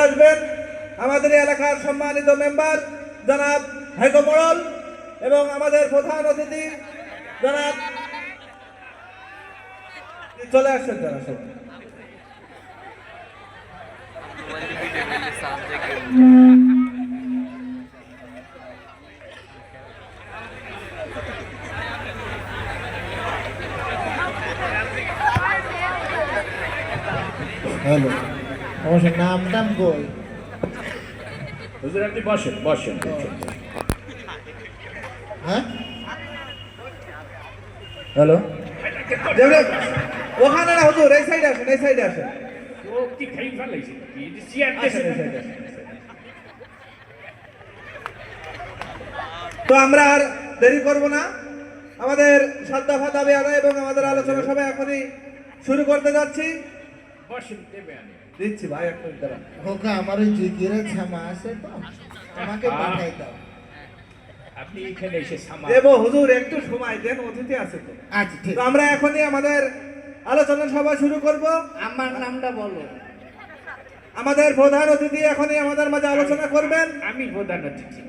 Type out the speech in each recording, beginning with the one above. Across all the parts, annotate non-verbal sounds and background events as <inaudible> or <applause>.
আসবেন আমাদের এলাকার সম্মানিত মেম্বার জনাব হাইকো মোড়ল এবং আমাদের প্রধান অতিথি জনাব চলে আসছেন হ্যালো অবশ্য নাম টাম কই? হুজুর আপনি বসেন বসেন। বসেন হ্যাঁ? হ্যালো? ওখানে না হুজুর এই সাইডে আসেন এই সাইডে আসেন। ও কি খাই ফেলাইছে? কি চেয়ার আসেন, এই সাইডে আসেন, এই সাইডে। তো আমরা আর দেরি করব না। আমাদের সাত দফা দাবি আদায় এবং আমাদের আলোচনা সবাই এখনই শুরু করতে যাচ্ছি। বসেন দেবে দিচ্ছি ভাই। খোকা আমার ওই জিগিরের ছামা আছে তো আমাকে পাঠাই দাও। আপনি এখানে এসে সামা দেবো হুজুর একটু সময় দেন অতিথি আছে তো। আচ্ছা ঠিক। তো আমরা এখনই আমাদের আলোচনা সভা শুরু করব। আমার নামটা বলো। আমাদের প্রধান অতিথি এখনই আমাদের মাঝে আলোচনা করবেন। আমি প্রধান অতিথি।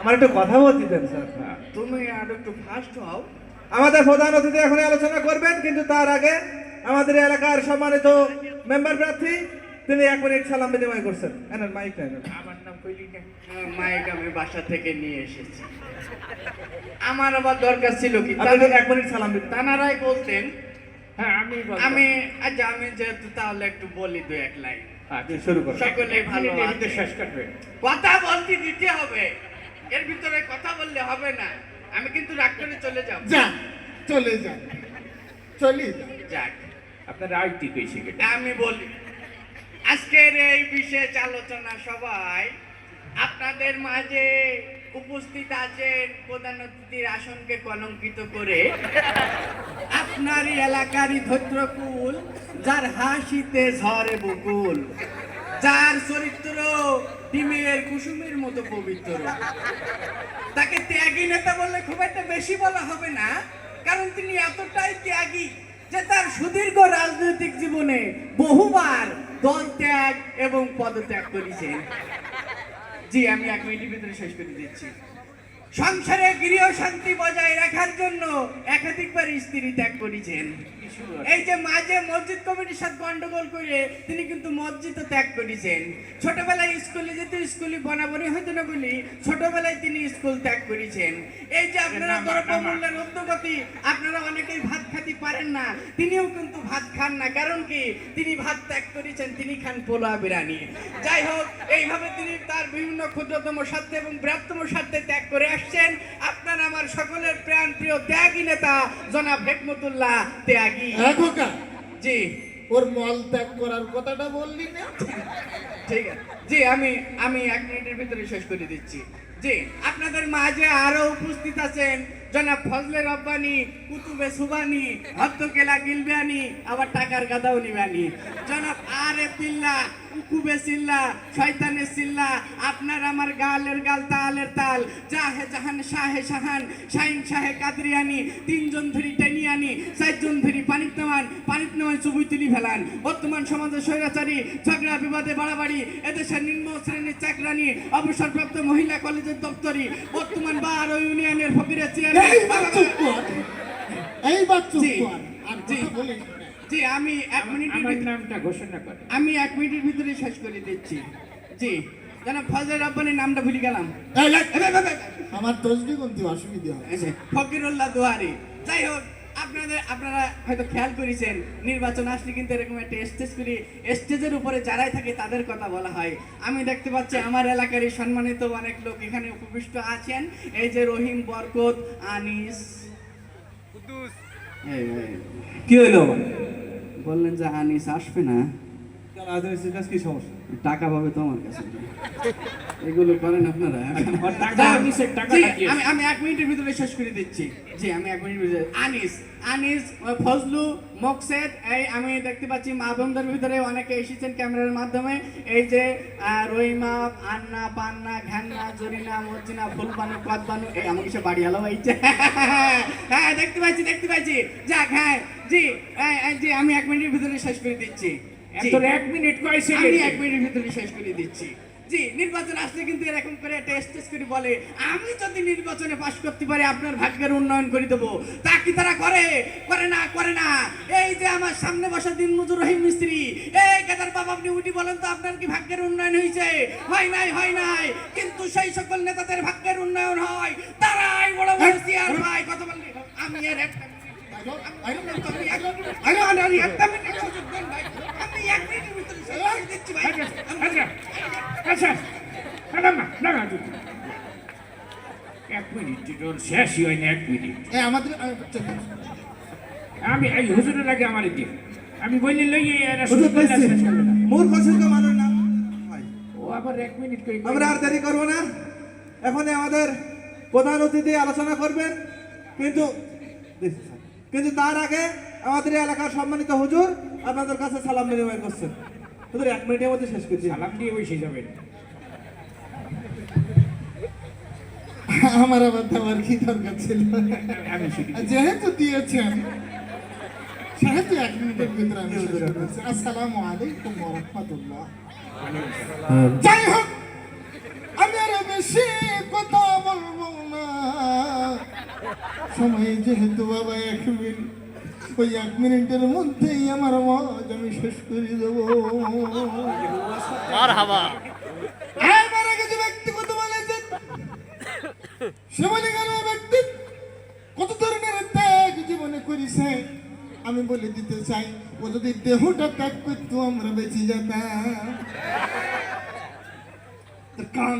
আমার একটু কথা বলতে দেন স্যার। হ্যাঁ। তুমি আর একটু ফাস্ট হও। আমাদের প্রধান অতিথি এখনই আলোচনা করবেন কিন্তু তার আগে আমাদের এলাকার সম্মানিত মেম্বার প্রার্থী তিনি এক মিনিট সালাম বিনিময় করছেন। এনেন মাইক নেন আমার নাম কইলি না মাইক আমি বাসা থেকে নিয়ে এসেছি। আমার আবার দরকার ছিল কি? আপনি এক মিনিট সালাম দিন। তানারাই বলতেন। হ্যাঁ আমি আমি আচ্ছা আমি যেহেতু তাহলে একটু বলি দু এক লাইন। আচ্ছা, শুরু ভালো। শেষ কথা বলতে দিতে হবে। এর ভিতরে কথা বললে হবে না। আমি কিন্তু করে চলে যাব। যা চলে যা। চলি যা। যাক। আপনার আইটি কইছে আমি বলি, আজকের এই বিশেষ আলোচনা সবাই আপনাদের মাঝে উপস্থিত আছেন প্রধান অতিথির আসনকে কলঙ্কিত করে আপনারই এলাকারই ধৈত্রকুল যার হাসিতে ঝরে বকুল, যার চরিত্র ডিমের কুসুমের মতো পবিত্র। তাকে ত্যাগী নেতা বললে খুব একটা বেশি বলা হবে না, কারণ তিনি এতটাই ত্যাগী যে তার সুদীর্ঘ রাজনৈতিক জীবনে বহুবার দল ত্যাগ এবং পদত্যাগ করেছে। জি, আমি এক মিনিটের ভিতরে শেষ করে দিচ্ছি। সংসারে গৃহ শান্তি বজায় রাখার জন্য একাধিকবার স্ত্রী ত্যাগ করেছেন। এই যে মাঝে মসজিদ কমিটির সাথে গন্ডগোল করে তিনি কিন্তু মসজিদও ত্যাগ করেছেন। ছোটবেলায় স্কুলে যেতে স্কুলে বনাবনি হইতো না বলি ছোটবেলায় তিনি স্কুল ত্যাগ করেছেন। এই যে আপনারা দ্রব্যমূল্যের উদ্যোগতি আপনারা অনেকেই ভাত খাতে পারেন না। তিনিও কিন্তু ভাত খান না। কারণ কি? তিনি ভাত ত্যাগ করেছেন তিনি খান পোলা বিরানি যাই হোক এইভাবে তিনি তার বিভিন্ন ক্ষুদ্রতম স্বার্থে এবং বৃহত্তম স্বার্থে ত্যাগ করে আসছেন। আপনার আমার সকলের প্রাণ প্রিয় ত্যাগী নেতা জনাব হেকমতুল্লাহ ত্যাগী। খোকা। জি, ওর মল ত্যাগ করার কথাটা বললি না? ঠিক আছে। জি, আমি আমি এক মিনিটের ভিতরে শেষ করে দিচ্ছি। জি, আপনাদের মাঝে আরও উপস্থিত আছেন জনাব ফজলে রব্বানি, কুতুবে সুবানি গিলবিয়ানি, আবার টাকার গাদাও নিবানি। জনাব আরে পিল্লা উকুবে সিল্লা শয়তানে সিল্লা, আপনার আমার গালের গাল, তালের তাল, জাহে জাহান, শাহে শাহান শাহিন শাহে কাদরিয়ানি, তিনজন ধরি টেনিয়ানি নামান পানিত নামায় চুবুই তুলি ফেলান বর্তমান সমাজে স্বৈরাচারী ঝগড়া বিবাদে বাড়াবাড়ি এদেশের নিম্ন শ্রেণির চাকরানি অবসরপ্রাপ্ত মহিলা কলেজের দপ্তরি বর্তমান বার ইউনিয়নের ফকিরের চেয়ারম্যান জি, আর জি। কথা জি আমি এক মিনিটের ভিতরে নামটা ঘোষণা করে আমি এক মিনিটের ভিতরে শেষ করে দিচ্ছি জি জানা ফজল রব্বানির নামটা ভুলে গেলাম। আমার তসবি কোনটি অসুবিধা হয় ফকিরুল্লাহ দুয়ারি যাই হোক আপনাদের আপনারা হয়তো খেয়াল করেছেন নির্বাচন আসলে কিন্তু এরকম একটা স্টেজ করি স্টেজের উপরে যারাই থাকে তাদের কথা বলা হয়। আমি দেখতে পাচ্ছি আমার এলাকারই সম্মানিত অনেক লোক এখানে উপবিষ্ট আছেন। এই যে রহিম বরকত আনিস। কি হলো বললেন যে আনিস আসবে না। রাজনীতির কাছে কি সমস্যা? টাকা পাবে তোমার কাছে। এগুলো করেন আপনারা। লাগিয়েছে। আমি আমি এক মিনিটের ভিতরে শেষ করে দিচ্ছি। জি আমি এক মিনিটের ভিতরে আনিস আনিস ফজলু মকসেদ এই আমি দেখতে পাচ্ছি ভিতরে অনেকে এসেছেন ক্যামেরার মাধ্যমে। এই যে রহিমা আন্না পান্না ঘ্যান্না জরিনা মর্জিনা ফুলবানু কদবানু এই আমার কিছু বাড়ি আলো হয়েছে <laughs> হ্যাঁ দেখতে পাচ্ছি দেখতে পাচ্ছি। যাক হ্যাঁ জি এই, জি আমি এক মিনিটের ভিতরে শেষ করে দিচ্ছি। তোর এক মিনিট কয় আমি এক মিনিটের ভিতরে শেষ করে দিচ্ছি জি নির্বাচন আসলে কিন্তু এরকম করে টেস্ট টেস্ট করে বলে আমি যদি নির্বাচনে পাশ করতে পারি আপনার ভাগ্যের উন্নয়ন করে দেবো তা কি তারা করে করে না করে না এই যে আমার সামনে বসা দিন মজুর রহিম মিস্ত্রি এই কেদার বাবা আপনি উঠি বলেন তো আপনার কি ভাগ্যের উন্নয়ন হয়েছে হয় নাই হয় নাই কিন্তু সেই সকল নেতাদের ভাগ্যের উন্নয়ন হয় তারাই বড় বড় চেয়ার পায় কথা বললে আমি একটা আরে একটা মিনিট আচ্ছা আচ্ছা না না না না এক মিনিট তোর শেষই হয় না এক মিনিট। এ আমাদের। আমি এই হুজুরের লাগে আমার আমি বললি লই এরা হুজুর শুধু বললে কইছে, শেষ মূর্খ সূর্খ মানুষ না? ও আবার এক মিনিট কই আমরা আর দেরি করব না। এখনই আমাদের প্রধান অতিথি আলোচনা করবেন। কিন্তু। কিন্তু তার আগে আমাদের এলাকার সম্মানিত হুজুর আপনাদের কাছে সালাম বিনিময় করছেন হুজুর এক মিনিটের মধ্যে শেষ করছি। সালাম দিয়ে বসে যাবেন। আমার আবার দেওয়ার কি দরকার ছিল? যেহেতু দিয়েছেন সেহেতু এক মিনিটের ভিতরে আমি। আসসালামু আলাইকুম ওয়া রাহমাতুল্লাহ। যাই হোক আমি আর বেশি কথা বলব না। সময় যেহেতু বাবা এক মিনিট। ওই এক মিনিটের মধ্যেই আমার মজ আমি শেষ করে দেবো। হ্যাঁ, মারা গেছে ব্যক্তি কত বলেছেন? সে বলে গেল ব্যক্তি কত ধরনের ত্যাগ জীবনে করিছে? আমি বলে দিতে চাই ও যদি দেহটা ত্যাগ করতো আমরা বেঁচে যেতাম। কান।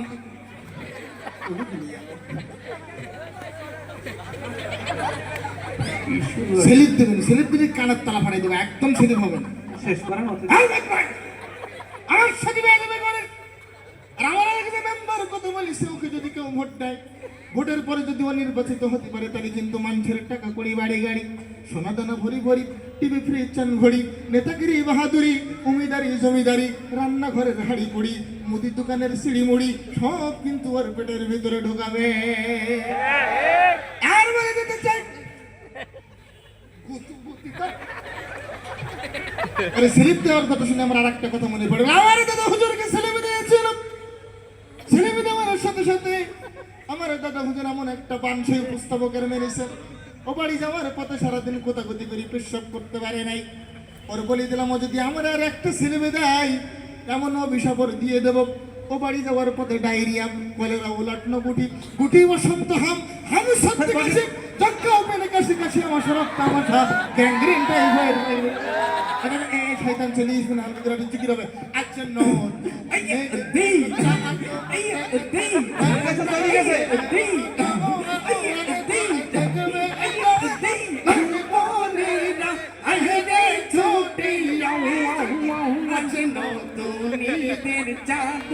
সেলিপ দেবেন সেলিপ দিলে কানের তালা ফাটাই দেবো একদম সেলিপ হবে না। শেষ করার মতো। আমার সাথে বেয়াদবি করে। আর আমার এলাকাতে মেম্বার কত বলিস ওকে যদি কেউ ভোট দেয় ভোটের পরে যদি ও নির্বাচিত হতে পারে তাহলে কিন্তু মানুষের টাকা কড়ি বাড়ি গাড়ি সোনা দানা ভরি ভরি টিভি ফ্রিজ চান ঘড়ি নেতাগিরি বাহাদুরি উমিদারি জমিদারি রান্নাঘরের হাড়ি কুড়ি মুদি দোকানের সিঁড়ি মুড়ি সব কিন্তু ওর পেটের ভিতরে ঢোকাবে আর বলে দিতে চাই গুতু গুতি কর। আরে স্লিপ দেওয়ার কথা শুনে আমার আর একটা কথা মনে পড়ে। আমার দাদা হুজুরকে স্লিপ দিয়েছিল। স্লিপ দেওয়ার সাথে সাথে আমার দাদা হুজুর এমন একটা পানসই উপস্থাপকের মেরেছে। ও বাড়ি যাওয়ার পথে সারাদিন কোতাকুতি করে পেশাব করতে পারে নাই। ওর বলে দিলাম, ও যদি আমার আর একটা ছেলে দেয়, এমন অভিশাপ দিয়ে দেব। ও বাড়ি যাওয়ার পথে ডায়রিয়া, কলেরা উলাটন গুটি গুটি বসন্ত হাম হাম সত্যি কাশি কাশি আমার রক্ত আমার গ্যাংগ্রিন টাইফয়েড আরে এ শয়তান চলে আসবে না আমাদের রাতে কি হবে আচ্ছা নো এই এই এই এই কাছে চলে গেছে চাঁদ